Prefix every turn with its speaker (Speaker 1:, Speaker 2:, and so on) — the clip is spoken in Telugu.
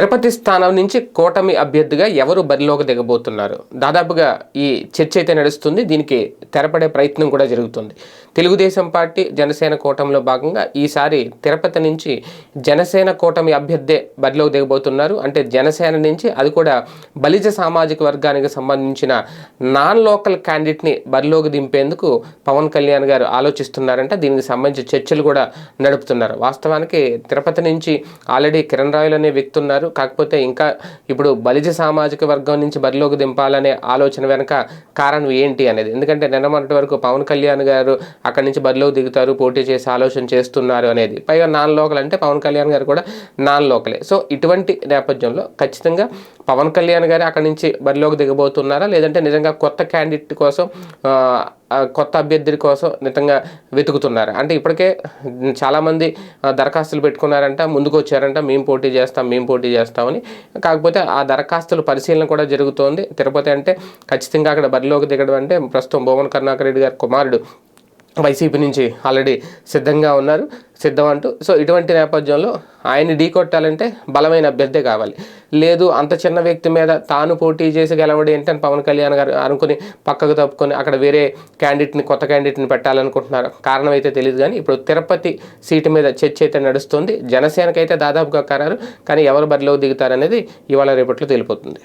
Speaker 1: తిరుపతి స్థానం నుంచి కూటమి అభ్యర్థిగా ఎవరు బరిలోకి దిగబోతున్నారు? దాదాపుగా ఈ చర్చ అయితే నడుస్తుంది. దీనికి తెరపడే ప్రయత్నం కూడా జరుగుతుంది. తెలుగుదేశం పార్టీ జనసేన కూటమిలో భాగంగా ఈసారి తిరుపతి నుంచి జనసేన కూటమి అభ్యర్థే బరిలోకి దిగబోతున్నారు. అంటే జనసేన నుంచి అది కూడా బలిజ సామాజిక వర్గానికి సంబంధించిన నాన్ లోకల్ క్యాండిడేట్ని బరిలోకి దింపేందుకు పవన్ కళ్యాణ్ గారు ఆలోచిస్తున్నారంట. దీనికి సంబంధించి చర్చలు కూడా నడుపుతున్నారు. వాస్తవానికి తిరుపతి నుంచి ఆల్రెడీ కిరణ్ రాయలు అనే వ్యక్తి ఉన్నారు. కాకపోతే ఇంకా ఇప్పుడు బలిజ సామాజిక వర్గం నుంచి బరిలోకి దింపాలనే ఆలోచన వెనక కారణం ఏంటి అనేది? ఎందుకంటే నిన్న మొన్నటి వరకు పవన్ కళ్యాణ్ గారు అక్కడి నుంచి బరిలోకి దిగుతారు పోటీ చేసి ఆలోచన చేస్తున్నారు అనేది. పైగా నాన్ లోకల్ అంటే పవన్ కళ్యాణ్ గారు కూడా నాన్ లోకలే. సో ఇటువంటి నేపథ్యంలో ఖచ్చితంగా పవన్ కళ్యాణ్ గారు అక్కడి నుంచి బరిలోకి దిగబోతున్నారా? లేదంటే నిజంగా కొత్త క్యాండిడేట్ కోసం కొత్త అభ్యర్థి కోసం నిజంగా వెతుకుతున్నారు. అంటే ఇప్పటికే చాలామంది దరఖాస్తులు పెట్టుకున్నారంట ముందుకు వచ్చారంట మేము పోటీ చేస్తాం మేము పోటీ చేస్తామని కాకపోతే ఆ దరఖాస్తుల పరిశీలన కూడా జరుగుతోంది. తిరుపతి అంటే ఖచ్చితంగా అక్కడ బరిలోకి దిగడం అంటే ప్రస్తుతం భువన్ కర్ణాకర్ రెడ్డి గారి కుమారుడు వైసీపీ నుంచి ఆల్రెడీ సిద్ధంగా ఉన్నారు. సిద్ధం అంటూ సో ఇటువంటి నేపథ్యంలో ఆయన్ని ఢీకొట్టాలంటే బలమైన అభ్యర్థి కావాలి. లేదు అంత చిన్న వ్యక్తి మీద తాను పోటీ చేసి గెలవడం ఏంటని పవన్ కళ్యాణ్ గారు అనుకుని పక్కకు తప్పుకొని అక్కడ వేరే క్యాండిడేట్ని కొత్త క్యాండిడేట్ని పెట్టాలనుకుంటున్నారు. కారణం అయితే తెలియదు కానీ ఇప్పుడు తిరుపతి సీటు మీద చర్చ అయితే నడుస్తుంది. జనసేనకైతే దాదాపుగా ఖరారు కానీ ఎవరు బరిలో దిగుతారనేది ఇవాళ రేపట్లో తెలిపోతుంది.